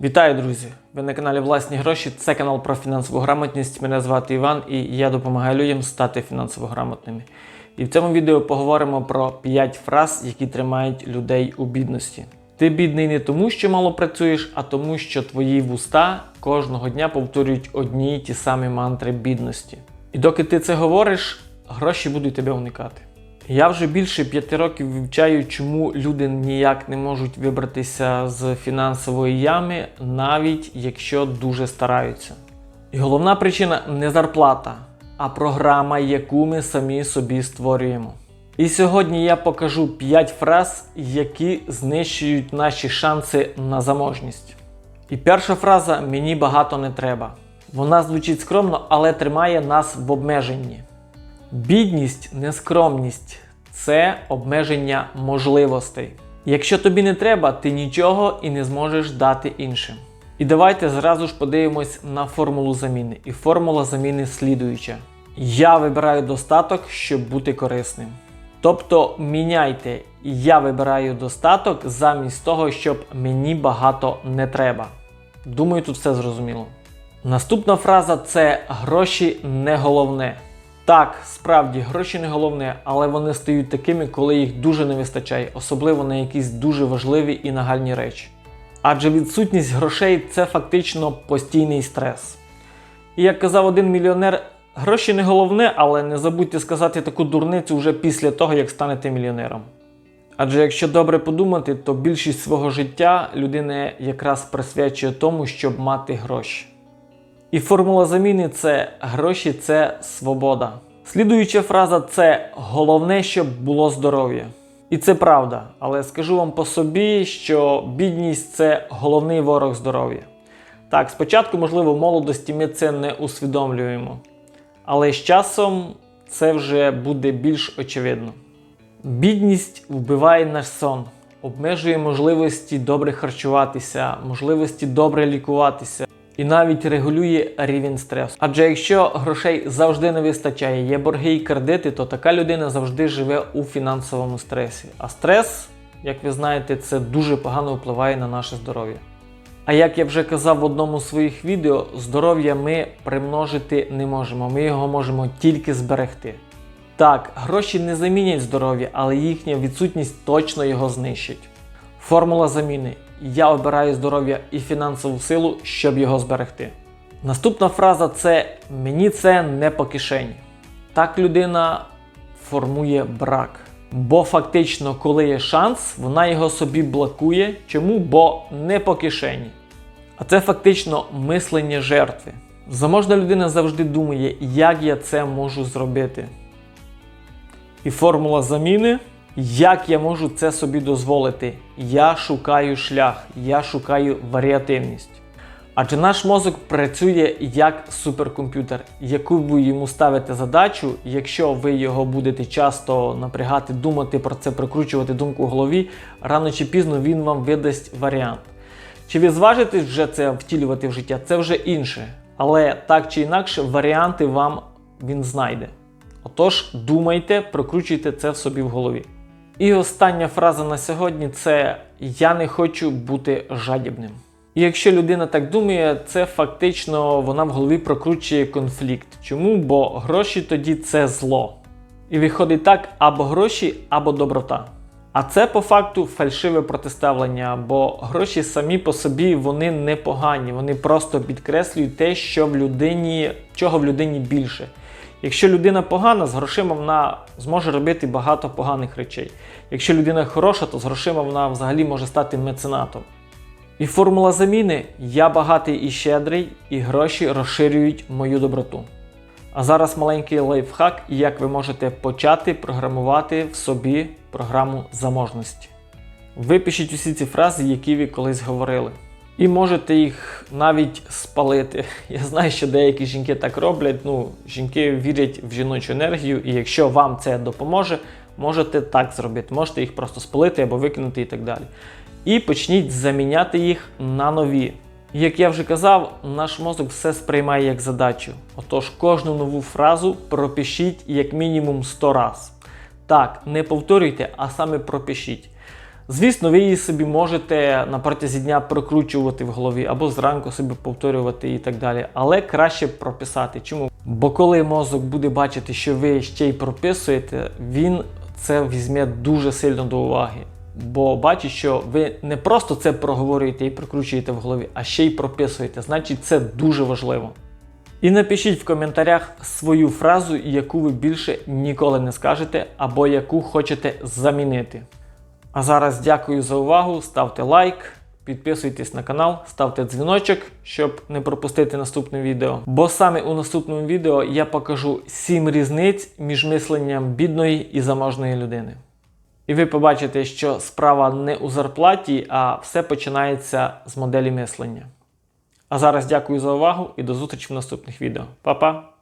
Вітаю, друзі! Ви на каналі Власні гроші. Це канал про фінансову грамотність. Мене звати Іван і я допомагаю людям стати фінансово грамотними. І в цьому відео поговоримо про 5 фраз, які тримають людей у бідності. Ти бідний не тому, що мало працюєш, а тому, що твої вуста кожного дня повторюють одні й ті самі мантри бідності. І доки ти це говориш, гроші будуть тебе уникати. Я вже більше п'яти років вивчаю, чому люди ніяк не можуть вибратися з фінансової ями, навіть якщо дуже стараються. І головна причина не зарплата, а програма, яку ми самі собі створюємо. І сьогодні я покажу 5 фраз, які знищують наші шанси на заможність. І перша фраза мені багато не треба. Вона звучить скромно, але тримає нас в обмеженні. Бідність, нескромність це обмеження можливостей. Якщо тобі не треба, ти нічого і не зможеш дати іншим. І давайте зразу ж подивимось на формулу заміни. І формула заміни слідуюча: я вибираю достаток, щоб бути корисним. Тобто міняйте я вибираю достаток замість того, щоб мені багато не треба. Думаю, тут все зрозуміло. Наступна фраза це гроші не головне. Так, справді, гроші не головне, але вони стають такими, коли їх дуже не вистачає, особливо на якісь дуже важливі і нагальні речі. Адже відсутність грошей це фактично постійний стрес. І як казав один мільйонер, гроші не головне, але не забудьте сказати таку дурницю вже після того, як станете мільйонером. Адже якщо добре подумати, то більшість свого життя людина якраз присвячує тому, щоб мати гроші. І формула заміни це гроші це свобода. Слідуюча фраза це головне, щоб було здоров'я. І це правда, але скажу вам по собі, що бідність це головний ворог здоров'я. Так, спочатку, можливо, в молодості ми це не усвідомлюємо, але з часом це вже буде більш очевидно. Бідність вбиває наш сон, обмежує можливості добре харчуватися, можливості добре лікуватися і навіть регулює рівень стресу. Адже якщо грошей завжди не вистачає, є борги і кредити, то така людина завжди живе у фінансовому стресі. А стрес, як ви знаєте, це дуже погано впливає на наше здоров'я. А як я вже казав в одному з своїх відео, здоров'я ми примножити не можемо, ми його можемо тільки зберегти. Так, гроші не замінять здоров'я, але їхня відсутність точно його знищить. Формула заміни. Я обираю здоров'я і фінансову силу, щоб його зберегти. Наступна фраза це мені це не по кишені. Так людина формує брак. Бо фактично, коли є шанс, вона його собі блокує. Чому? Бо не по кишені. А це фактично мислення жертви. Заможна людина завжди думає, як я це можу зробити. І формула заміни. Як я можу це собі дозволити? Я шукаю шлях, я шукаю варіативність. Адже наш мозок працює як суперкомп'ютер, яку ви йому ставите задачу, якщо ви його будете часто напрягати, думати про це, прокручувати думку в голові, рано чи пізно він вам видасть варіант. Чи ви зважитесь вже це втілювати в життя? Це вже інше. Але так чи інакше, варіанти вам він знайде. Отож, думайте, прокручуйте це в собі в голові. І остання фраза на сьогодні це Я не хочу бути жадібним. І якщо людина так думає, це фактично вона в голові прокручує конфлікт. Чому? Бо гроші тоді це зло. І виходить так, або гроші, або доброта. А це по факту фальшиве протиставлення, бо гроші самі по собі вони не погані, вони просто підкреслюють те, що в людині, чого в людині більше. Якщо людина погана, з грошима вона зможе робити багато поганих речей. Якщо людина хороша, то з грошима вона взагалі може стати меценатом. І формула заміни я багатий і щедрий, і гроші розширюють мою доброту. А зараз маленький лайфхак, як ви можете почати програмувати в собі програму заможності. Випишіть усі ці фрази, які ви колись говорили. І можете їх навіть спалити. Я знаю, що деякі жінки так роблять. Ну, жінки вірять в жіночу енергію, і якщо вам це допоможе, можете так зробити. Можете їх просто спалити або викинути і так далі. І почніть заміняти їх на нові. Як я вже казав, наш мозок все сприймає як задачу. Отож, кожну нову фразу пропишіть як мінімум 100 раз. Так, не повторюйте, а саме пропишіть. Звісно, ви її собі можете на протязі дня прокручувати в голові або зранку собі повторювати і так далі. Але краще прописати. Чому? Бо коли мозок буде бачити, що ви ще й прописуєте, він це візьме дуже сильно до уваги. Бо бачить, що ви не просто це проговорюєте і прокручуєте в голові, а ще й прописуєте. Значить, це дуже важливо. І напишіть в коментарях свою фразу, яку ви більше ніколи не скажете, або яку хочете замінити. А зараз дякую за увагу. Ставте лайк, підписуйтесь на канал, ставте дзвіночок, щоб не пропустити наступне відео. Бо саме у наступному відео я покажу 7 різниць між мисленням бідної і заможної людини. І ви побачите, що справа не у зарплаті, а все починається з моделі мислення. А зараз дякую за увагу і до зустрічі в наступних відео. Па-па!